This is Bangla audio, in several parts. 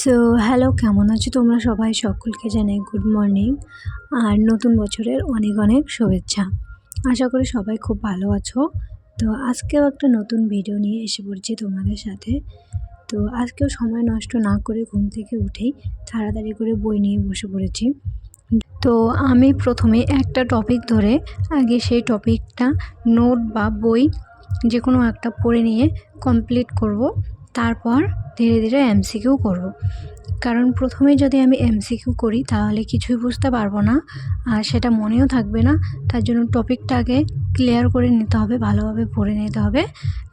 সো হ্যালো কেমন আছো তোমরা সবাই? সকলকে জানাই গুড মর্নিং আর নতুন বছরের অনেক অনেক শুভেচ্ছা। আশা করি সবাই খুব ভালো আছো। তো আজকেও একটা নতুন ভিডিও নিয়ে এসে পড়ছি তোমাদের সাথে। তো আজকেও সময় নষ্ট না করে ঘুম থেকে উঠেই তাড়াতাড়ি করে বই নিয়ে বসে পড়েছি। তো আমি প্রথমে একটা টপিক ধরে আগে সেই টপিকটা নোট বা বই যে কোনো একটা পড়ে নিয়ে কমপ্লিট করব। তারপর ধীরে ধীরে এমসিকিউ করব। কারণ প্রথমে যদি আমি এমসিকিউ করি, তাহলে কিছুই বুঝতে পারব না, আর সেটা মনেও থাকবে না। তার জন্য টপিকটা আগে ক্লিয়ার করে নিতে হবে, ভালোভাবে পড়ে নিতে হবে,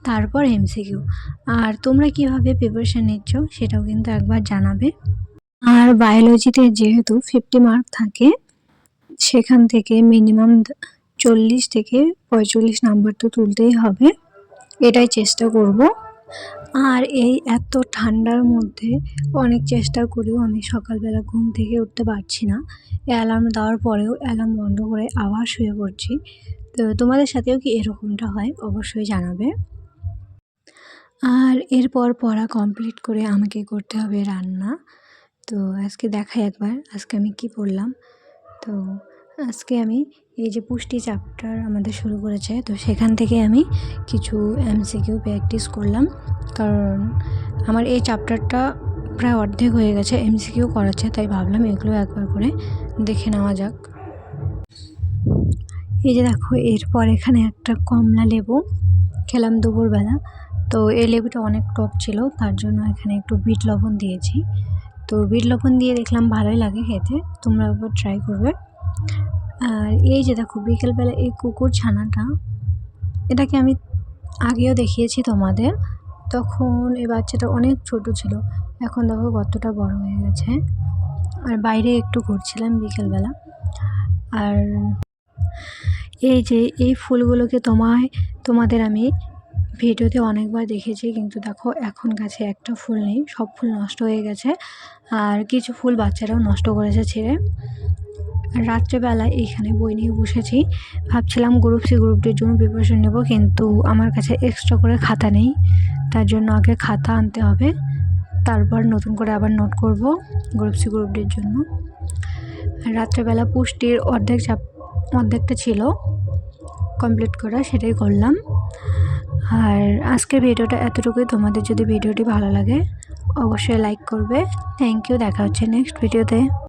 তারপর এমসিকিউ। আর তোমরা কীভাবে প্রিপারেশান নিচ্ছ সেটাও কিন্তু একবার জানাবে। আর বায়োলজিতে যেহেতু ফিফটি মার্ক থাকে, সেখান থেকে মিনিমাম চল্লিশ থেকে পঁয়তাল্লিশ নাম্বার তো তুলতেই হবে। এটাই চেষ্টা করব। আর এই এত ঠান্ডার মধ্যে অনেক চেষ্টা করেও আমি সকালবেলা ঘুম থেকে উঠতে পারছি না। অ্যালার্ম দেওয়ার পরেও অ্যালার্ম বন্ধ করে আবার শুয়ে পড়ছি। তো তোমাদের সাথেও কি এরকমটা হয় অবশ্যই জানাবে। আর এরপর পড়া কমপ্লিট করে আমাকে করতে হবে রান্না। তো আজকে দেখাই একবার, আজকে আমি কি পড়লাম। তো আজকে আমি এই যে পুষ্টি চ্যাপ্টার আমাদের শুরু করেছে, তো সেখান থেকে আমি কিছু এমসিকিউ প্র্যাকটিস করলাম। কারণ আমার এই চ্যাপ্টারটা প্রায় অর্ধেক হয়ে গেছে এমসিকিউ করাচ্ছে, তাই ভাবলাম এগুলো একবার করে দেখে নেওয়া যাক। এই যে দেখো, এরপর এখানে একটা কমলা লেবু খেলাম দুপুরবেলা। তো এই লেবুটা অনেক টক ছিল, তার জন্য এখানে একটু বিট লবণ দিয়েছি। তো বিট লবণ দিয়ে দেখলাম ভালোই লাগে খেতে, তোমরা একবার ট্রাই করবে। আর এই যে দেখো, বিকেলবেলা এই কুকুর ছানাটা, এটাকে আমি আগেও দেখিয়েছি তোমাদের, তখন এই বাচ্চাটা অনেক ছোট ছিল। এখন দেখো কতটা বড় হয়ে গেছে। আর বাইরে একটু ঘুরছিলাম বিকেলবেলা। আর এই যে এই ফুলগুলোকে তোমায়, তোমাদের আমি ভিডিওতে অনেকবার দেখেছি, কিন্তু দেখো এখন গাছে একটা ফুল নেই, সব ফুল নষ্ট হয়ে গেছে। আর কিছু ফুল বাচ্চারাও নষ্ট করেছে ছেড়ে। রাত্রেবেলা এইখানে বই নিয়ে বসেছি। ভাবছিলাম গ্রুপ সি গ্রুপটির জন্য প্রিপারেশন নেব, কিন্তু আমার কাছে এক্সট্রা করে খাতা নেই। তার জন্য আগে খাতা আনতে হবে, তারপর নতুন করে আবার নোট করব গ্রুপ সি গ্রুপটির জন্য। রাত্রেবেলা পুষ্টির অর্ধেক চাপ, অর্ধেকটা ছিল কমপ্লিট করা সেটাই করলাম। আর আজকের ভিডিওটা এতটুকুই, তোমাদের যদি ভিডিওটি ভালো লাগে, অবশ্যই লাইক করবে। থ্যাংক ইউ দেখা হচ্ছে নেক্সট ভিডিওতে